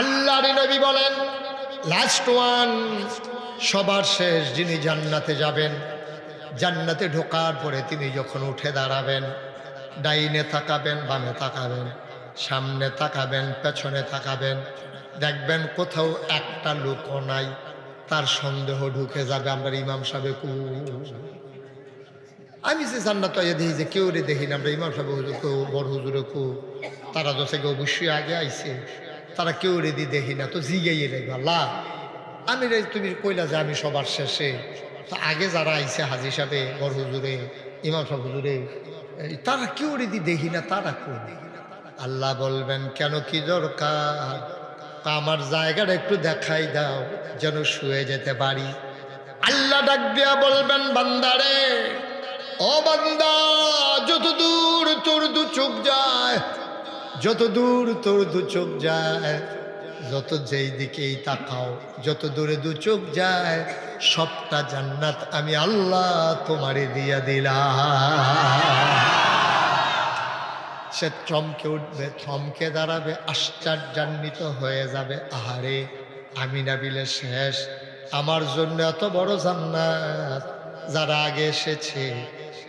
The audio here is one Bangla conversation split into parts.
আল্লাহর নবী বলেন লাস্ট ওয়ান সবার শেষ যিনি জান্নাতে যাবেন, জান্নাতে ঢোকার পরে তিনি যখন উঠে দাঁড়াবেন, ডাইনে তাকাবেন, বামে তাকাবেন, সামনে তাকাবেন, পেছনে তাকাবেন, দেখবেন কোথাও একটা লোকও নাই, তার সন্দেহ ঢুকে যাবে, আমরা ইমাম সাহেব কু আমি যে জান্নাত দেখি যে কেউ রে দেখি না, আমরা ইমাম সাহেব হুজুর কেউ বড় হুজুরে কু, তারা তো থেকে অবশ্যই আগে আইছে। তারা কেউ রেদি দেখি না, তো জিগাইয়ে দেখবে আল্লাহ। আমি তুমি কইলা যে আমি সবার শেষে। তো আগে যারা আইছে হাজি সাহেবে বড় হুজুরে, ইমাম সাহেব হুজুরে তারা কেউ রেদি দেখি না, তারা কেউ আল্লাহ বলবেন, কেন কি দরকার? আমার জায়গাটা একটু দেখাই দাও, যেন শুয়ে যেতে পারি। আল্লাহ ডাক দিয়া বলবেন, বান্দারে, ও বান্দা যত দূর তোর দু চোখ যায় যত দূর তোর দু চোখ যায়, যত যেই দিকেই তাকাও, যত দূরে দু চোখ যায়, সবটা জান্নাত আমি আল্লাহ তোমারে দিয়া দিলাম। সে চমকে উঠবে, থমকে দাঁড়াবে, আশ্চর্যান্বিত হয়ে যাবে। আহারে, আমি না বিলে শেষ। আমার জন্য এত বড় জান্নাত, যারা আগে এসেছে,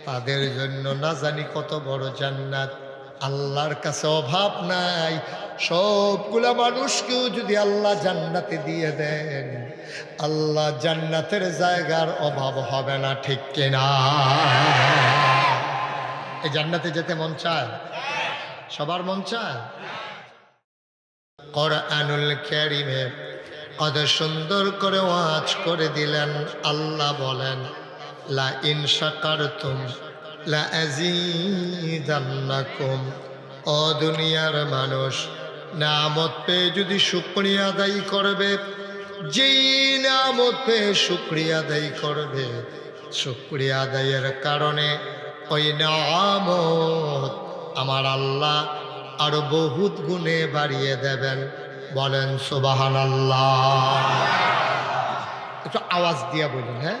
তাদের জন্য না জানি কত বড় জান্নাত। আল্লাহর কাছে অভাব নাই। সবগুলা মানুষকেও যদি আল্লাহ জান্নাতে দিয়ে দেন, আল্লাহ জান্নাতের জায়গার অভাব হবে না, ঠিক কিনা? এই জান্নাতে যেতে মন চায়? সবার মন চায়? কোরআনুল ক্যারিমে কত সুন্দর করে ওয়াজ করে দিলেন, আল্লাহ বলেন, লা ইন শাকারতুম লা আযীদান্নাকুম ও দুনিয়ার মানুষ নামত পেয়ে যদি শুকরিয়া আদায় করবে, যেই নামত পেয়ে শুক্রিয়া আদায় করবে, শুক্রিয়া আদায়ের কারণে ওই নামত আমার আল্লাহ আরও বহুত গুণে বাড়িয়ে দেবেন। বলেন সুবাহান আল্লাহ একটু আওয়াজ দিয়া বলুন হ্যাঁ?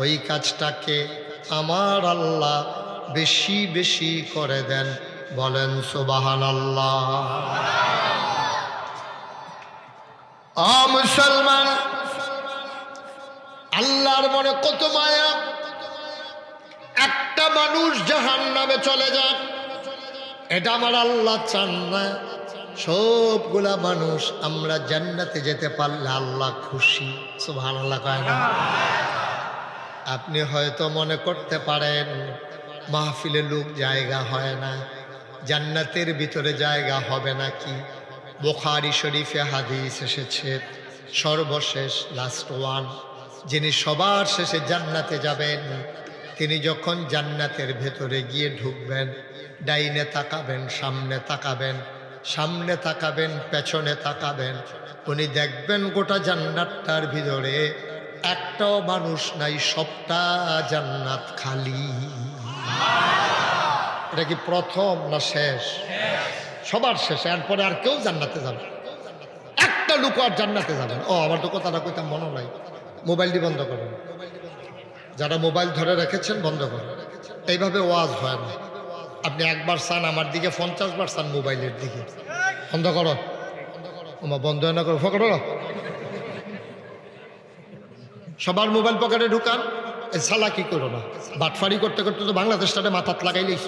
ওই কাজটাকে আমার আল্লাহ বেশি বেশি করে দেন। বলেন সুবাহান আল্লাহ মুসলমান, আল্লাহর মনে কত মায়া? একটা মানুষ জাহান নামে চলে যাক, এটা আমার আল্লাহ চান না। সবগুলা মানুষ আমরা জান্নাতে যেতে পারলে আল্লাহ খুশি। সুবহান আল্লাহ কয় না? আপনি হয়তো মনে করতে পারেন, মাহফিলে লোক জায়গা হয় না, জান্নাতের ভিতরে জায়গা হবে নাকি বোখারি শরীফে হাদিস এসেছে, সর্বশেষ লাস্ট ওয়ান যিনি সবার শেষে জান্নাতে যাবেন, তিনি যখন জান্নাতের ভেতরে গিয়ে ঢুকবেন, ডাইনে তাকাবেন, সামনে তাকাবেন সামনে তাকাবেন, পেছনে তাকাবেন, উনি দেখবেন গোটা জান্নাতটার ভিতরে একটাও মানুষ নাই, সবটা জান্নাত খালি। এটা কি প্রথম না শেষ? সবার শেষে, এরপরে আর কেউ জান্নাতে যাবে একটা লোক আর জান্নাতে যাবেন ও, আমার তো কথাটা কইতাম মনে নাই। মোবাইলটি বন্ধ করেন যারা মোবাইল ধরে রেখেছেন, বন্ধ করেন এইভাবে ওয়াজ হয় না। আপনি একবার চান, আমার দিকে পঞ্চাশ বার চান মোবাইলের দিকে। বন্ধ করো। বন্ধ না করো ফকড়ো সবার মোবাইল পকেটে ঢুকান সালা কি করো না? বাটফারি করতে করতে তো বাংলাদেশটাতে মাথাত লাগাইলেই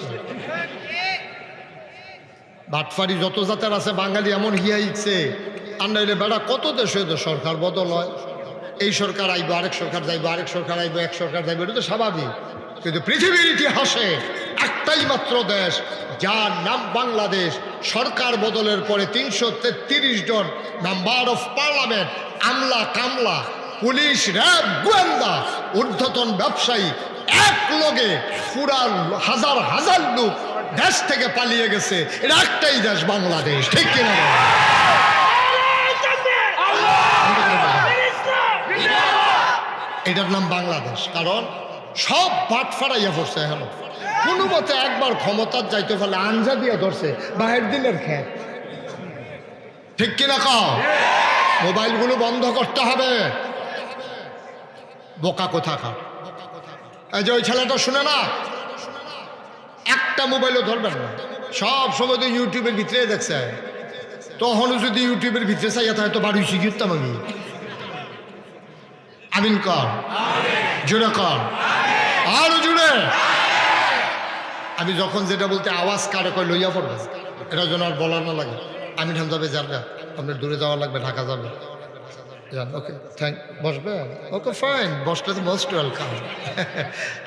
বাটফারি যত জাতের আছে, বাঙালি এমন হিয়াইছে আর নাইলে বেড়া কত দেশে তো সরকার বদল হয়। এই সরকার আইব, আরেক সরকার যাইব, আরেক সরকার আইব, এক সরকার যাইব, এটা তো স্বাভাবিক। কিন্তু পৃথিবীর ইতিহাসে একটাই মাত্র দেশ, যার নাম বাংলাদেশ। সরকার বদলের পরে তিনশো তেত্রিশ জন মেম্বার অফ পার্লামেন্ট আমলা কামলা। পুলিশ, র্যাব, গোয়েন্দা, ঊর্ধ্বতন ব্যবসায়ী এক লগে পুরার হাজার হাজার লোক দেশ থেকে পালিয়ে গেছে। এটা একটাই দেশ, বাংলাদেশ। ঠিক কিনা এটার নাম বাংলাদেশ, কারণ সব বাট ফাড়াইয়া পড়ছে এখন। কোনো মতে একবার ক্ষমতার যাইতে ফেলে আঞ্জা দিয়ে ধরছে, বাহের দিনের খেত। ঠিক কিনা কাও? মোবাইলগুলো বন্ধ করতে হবে। বোকা কোথাকার? এই যে ওই ছেলেটা শুনে না? একটা মোবাইলও ধরবেন না। সব সময় তো ইউটিউবের ভিতরে দেখছে। তখনও যদি ইউটিউবের ভিতরে চাইয়া থাকে, তো বাড়ি শিখিতাম আমি। আমিন কর। জুড়ে কর। আরও জুড়ে আমি যখন যেটা বলতে আওয়াজ কারে করে লইয়া পড়বে? এটা যেন আর বলার না লাগে। আমি ঠান যাবে যাবে আপনার দূরে যাওয়া লাগবে, ঢাকা যাবে। যান ওকে থ্যাংক বসবে ওকে ফাইন বসলে তো মোস্ট ওয়েলকাম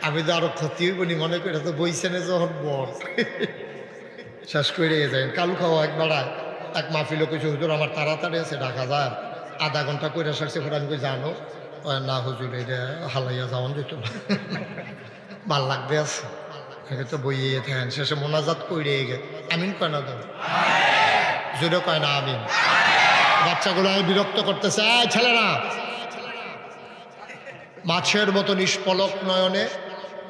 আমি তো আরও ক্ষতি হইবনি, মনে করি তো বইছেনে যখন বর শেষ করে যায় কালু খাওয়া একবার। এক মাহফিল কিছু হুজুর, আমার তাড়াতাড়ি আছে ঢাকা যায়। আধা ঘণ্টা করে সারছে পরে আমি জানো? না হুজুর এটা হালাইয়া যাওয়ান যেত ভালো লাগবে আছে একে তো বইয়ে থাকেন, শেষে মোনাজাত করে গে আমিন কয় না তো? জুড়ে কয় না আমিন? বাচ্চাগুলো আমি বিরক্ত করতেছে। "এই ছেলেরা। মাছের মতো নিষ্পলক নয়নে,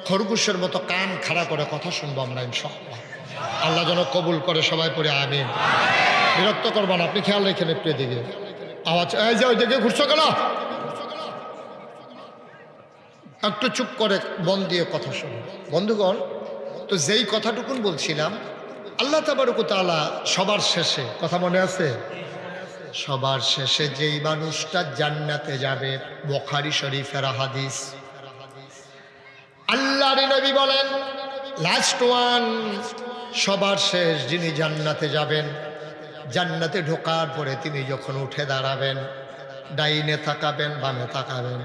খরগোশের মতো কান খাড়া করে কথা শুনব আমরা, ইনশাআল্লাহ। আল্লাহ যেন কবুল করে সবাই পড়ে, আমিন। বিরক্ত করবেন আপনি খেয়াল রেখেন একটু এদিকে। আওয়াজ, এই যে ওইদিকে ঘুরছো কেন? একটু চুপ করে মন দিয়ে কথা শোনো। বন্ধুগণ, তো যেই কথাটুকুন বলছিলাম, আল্লাহ তাবারকুতালা সবার শেষে, কথা মনে আছে? সবার শেষে যেই মানুষটা জান্নাতে যাবে, বখারি শরীফের হাদিস। আল্লাহর নবী বলেন লাস্ট ওয়ান সবার শেষ যিনি জান্নাতে যাবেন, জান্নাতে ঢোকার পরে তিনি যখন উঠে দাঁড়াবেন, ডাইনে তাকাবেন, বামে তাকাবেন,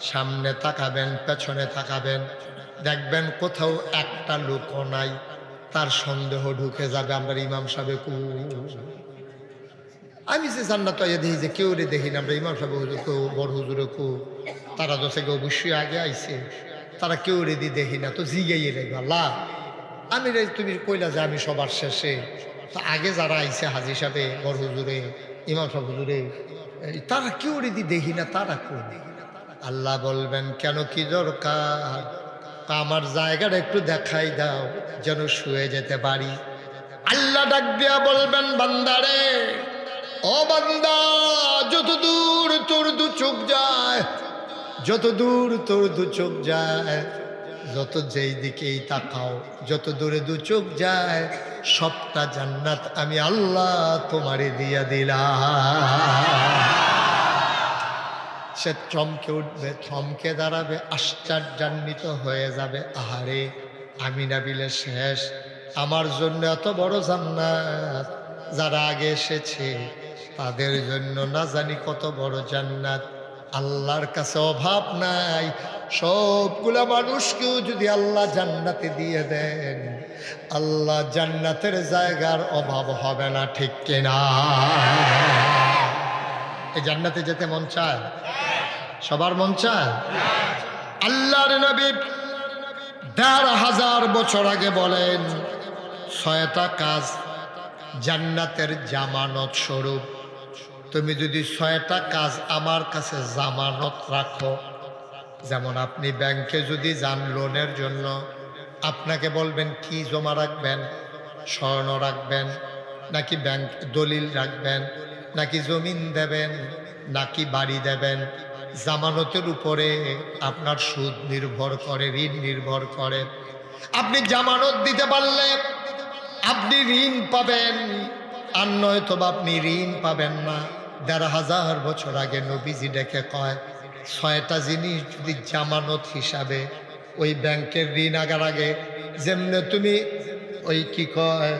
সামনে তাকাবেন, পেছনে তাকাবেন, দেখবেন কোথাও একটা লোকও নাই, তার সন্দেহ ঢুকে যাবে, আমরা ইমাম সাহেব আমি যে জান্নাত আইয়া দেখি যে কেউ রে দেখি না ইমাম সাহেব হুজুর কেউ বড় হুজুরে কু, তারা দশে কেউ অবশ্যই আগে আইছে। তারা কেউ রে দি দেখি না, তো জিগাইয়ে রে আল্লাহ আমি রে, তুমি কইলা যে আমি সবার শেষে। তো আগে যারা আইছে হাজি সাহেবে বড় হুজুরে, ইমাম সাহেব হুজুরে তারা কেউ রে দি দেখি না, তারা কোন আল্লাহ বলবেন, কেন কি দরকার? তা আমার জায়গাটা একটু দেখাই দাও, যেন শুয়ে যেতে পারি। আল্লাহ ডাক দিয়া বলবেন, বান্দারে ও বান্দা যত দূর তোর দু চোখ যায় যত দূর তোর দু চোখ যায়, যত যেই দিকেই তাকাও যত দূরে দু চোখ যায়, সবটা জান্নাত আমি আল্লাহ তোমারে দিয়া দিলাম। সে চমকে উঠবে থমকে দাঁড়াবে, আশ্চর্যান্বিত হয়ে যাবে। আহারে, আমি না বিলে শেষ, আমার জন্য এত বড় জান্নাত, যারা আগে এসেছে তাদের জন্য না জানি কত বড় জান্নাত। আল্লাহর কাছে অভাব নাই। সবগুলা মানুষকেও যদি আল্লাহ জান্নাতে দিয়ে দেন, আল্লাহ জান্নাতের জায়গার অভাব হবে না, ঠিক কিনা? এই জান্নাতে যেতে মন চায়? সবার মন চায়? আল্লাহর নবী দেড় হাজার বছর আগে বলেন, ছয়টা কাজ জান্নাতের জামানত স্বরূপ। তুমি যদি ছয়টা কাজ আমার কাছে জামানত রাখো, যেমন আপনি ব্যাংকে যদি যান লোনের জন্য, আপনাকে বলবেন কি জমা রাখবেন, স্বর্ণ রাখবেন, নাকি ব্যাংক দলিল রাখবেন, নাকি জমিন দেবেন, নাকি বাড়ি দেবেন, জামানতের উপরে আপনার সুদ নির্ভর করে, ঋণ নির্ভর করে। আপনি জামানত দিতে পারলে আপনি ঋণ পাবেন, আর নয়তো আপনি ঋণ পাবেন না। দেড় হাজার বছর আগে নবীজি ডেকে কয়, ছয়টা জিনিস যদি জামানত হিসাবে ওই ব্যাংকের ঋণ আগার আগে যেমনে তুমি ওই কি কয়,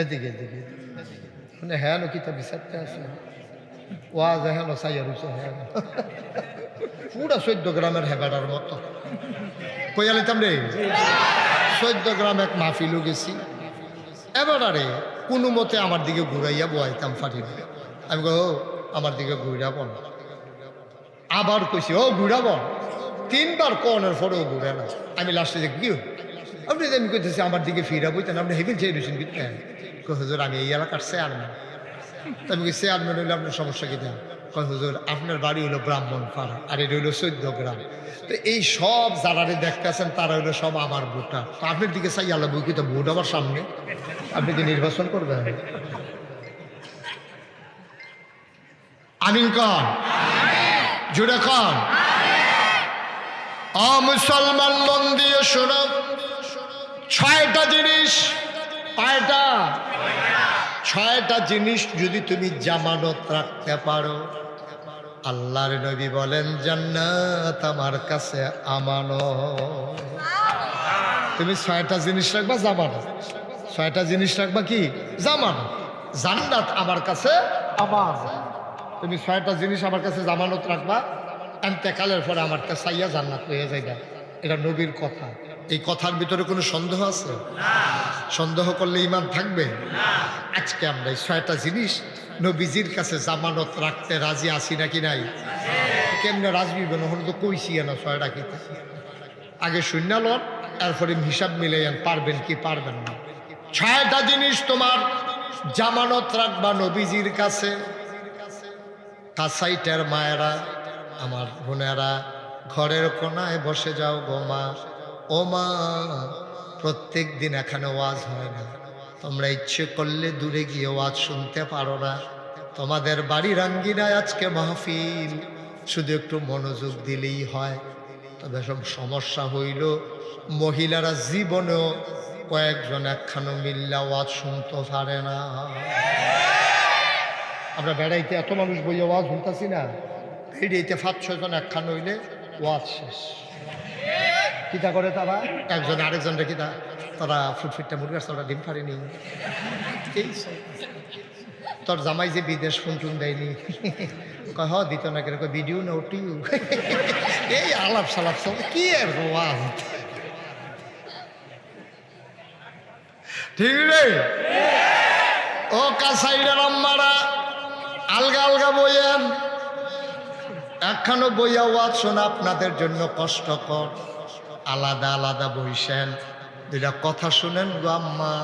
এদিকে এদিকে মানে হ্যাঁ কিতা বিচারতে আছে ওয়াজ হ্যাঁ সাইয়া রুছে হ্যাঁ। পুরা চোদ্দ গ্রামের হেবাডার মতো। কইয়া লিতাম রে? চোদ্দ গ্রাম এক মাহফিলও গেছি। এবার কোনো মতে আমার দিকে ঘুরাইয়া বয়াইতাম ফাটি আমি কো আমার দিকে ঘুরাব না আবার কইছি, ও ঘুরাব তিনবার কনের পরেও ঘুরে না। আমি লাস্টে দেখি কি আপনি আমি কইতেছি, আমার দিকে ফিরা বইতেন, আপনি হেভেন চেয়ে রয়েছেন কিন্তু হজুর, আমি এই এলাকার চেয়ারম্যান আমি চেয়ারম্যান হইলে আপনার সমস্যা কি দেন কয় আপনার বাড়ি হলো ব্রাহ্মণ পাড়া আর এটা হইল চোদ্দ গ্রাম। তো এই সব যারারে দেখতেছেন, তারা হইল সব আমার ভোটার। তো আপনার দিকে চাই, আল্লাহ বুকি তো ভোট আমার সামনে। আপনি কি নির্বাচন করবেন? আমিন কন। জুড়ে কন। মুসলমান মন দিয়ে শোনো, ছয়টা জিনিস কয়টা ছয়টা জিনিস যদি তুমি জামানত রাখতে পারো, আল্লাহর নবী বলেন, জান্নাত আমার কাছে আমানো তুমি ছয়টা জিনিস রাখবা জামানত। ছয়টা জিনিস রাখবা কি? জামানত। জান্নাত আমার কাছে আমার তুমি ছয়টা জিনিস আমার কাছে জামানত রাখবা, এন্তেকালের পরে আমার কাছে সাইয়া জান্নাত হয়ে যাইবা। এটা নবীর কথা। এই কথার ভিতরে কোনো সন্দেহ আছে? সন্দেহ করলে ইমান থাকবে? আজকে আমরা এই ছয়টা জিনিস নবীজির কাছে জামানত রাখতে রাজি আছি নাকি নাই? কেমনে রাজবি হলে তো কইছি না ছয়টা কি? আগে শূন্য লন তারপরে হিসাব মিলে যান পারবেন কি পারবেন না। ছয়টা জিনিস তোমার জামানত রাখবা নবীজির কাছে। কাসাইটার মায়েরা, আমার বোনেরা, ঘরের কোনায় বসে যাও গো মা ও মা, প্রত্যেক দিন এখানে ওয়াজ হয় না। তোমরা ইচ্ছে করলে দূরে গিয়ে ওয়াজ শুনতে পারো না। তোমাদের বাড়ির আঙ্গিনায় আজকে মাহফিল। শুধু একটু মনোযোগ দিলেই হয়। তবে সব সমস্যা হইল, মহিলারা জীবনেও কয়েকজন একখানো মিল্লা ওয়াজ শুনতে পারে না। আমরা বেড়াইতে এত মানুষ বই ওয়াজ শুনতেছি না। বেড়াইতে পাঁচ একখান হইলে ওয়াজ শেষ। কিতা করে তারা একজন আরেকজন রেখে তা তারা ফুটফিটটা মুরগার ওরা ডিম পারেনি এই তোর জামাই যে বিদেশ ফোন টুন দেয়নি। কয় হ দিত না কেন? কয় ভিডিও না ওটিও এই আলাপ সালাপ সব। কি আর ওয়াজ ঠিক রে? ও কাসাইডার আম্মারা, আলগা আলগা বইয়েন। একখানো বইয়া ওয়াজ শোনা আপনাদের জন্য কষ্টকর। আলাদা আলাদা বইসেন। যেটা কথা শুনেন গো আম্মা।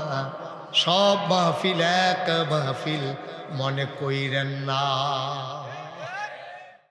সব মাহফিল এক মাহফিল, মনে কইরেন না।